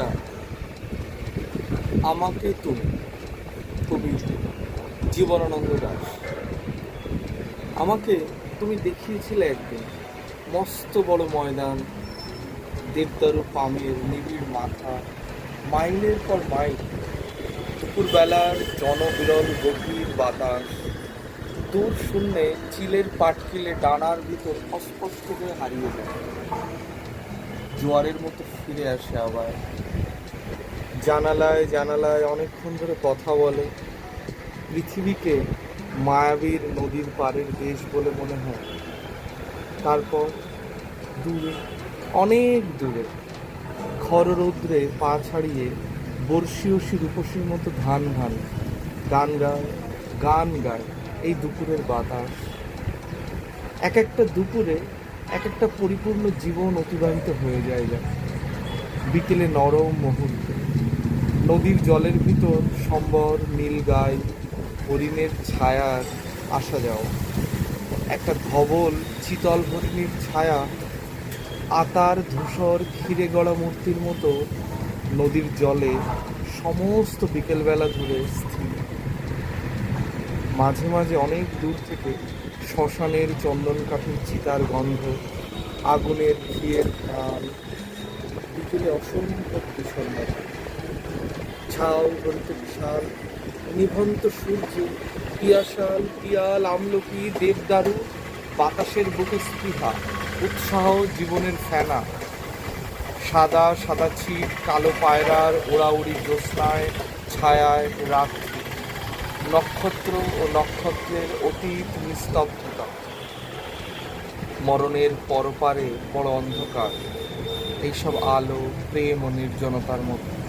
কবিতা আমাকে তুমি কবি জীবনানন্দ দাস। আমাকে তুমি দেখিয়েছিলে একদিন, মস্ত বড় ময়দান, দেবদারু পামের নিবিড় মাথা, মাইলের পর মাইল, দুপুরবেলার জনবিরল গভীর বাতাস, দূর শূন্যে চিলের পাটকিলে ডানার ভিতর অস্পষ্ট হয়ে হারিয়ে যায়। জোয়ারের মতো ফিরে আসে আবার। জানালায় জানালায় অনেকক্ষণ ধরে কথা বলে। পৃথিবীকে মায়াবীর নদীর পাড়ের দেশ বলে মনে হয়। তারপর দূরে, অনেক দূরে, খররৌদ্রে পা ছাড়িয়ে বর্ষীয়সী রূপসীর মতো ধান ধান, গান গায় গান গায় এই দুপুরের বাতাস। এক একটা দুপুরে এক একটা পরিপূর্ণ জীবন অতিবাহিত হয়ে যায় যা বিকেলে নরম মুহূর্ত নদীর জলের ভিতর সম্বর নীল গাই হরিণের ছায়ার আসা যাওয়া। একটা ধবল চিতল হরিণীর ছায়া, আতার ধূসর ঘিরে গড়া মূর্তির মতো নদীর জলে সমস্ত বিকেলবেলা ধরে স্থির। মাঝে মাঝে অনেক দূর থেকে শ্মশানের চন্দন কাঠের চিতার গন্ধ, আগুনের ঘিয়ের প্রাণ বিকেলে অসংখ্য বিষণ্ণতা ছাও ধরিত বিশাল, নিভন্ত সূর্য, পিয়াশাল, পিয়াল, আমলকি, দেবদারু, বাতাসের বুকে স্পৃহা, উৎসাহ জীবনের ফেনা। সাদা সাদা ছিট কালো পায়রার ওড়াউড়ি জ্যোৎস্নায় ছায়ায় রাত্রি। নক্ষত্র ও নক্ষত্রের অতীত নিস্তব্ধতা। মরণের পরপারে বড় অন্ধকার। এইসব আলো, প্রেম ও নির্জনতার মধ্যে।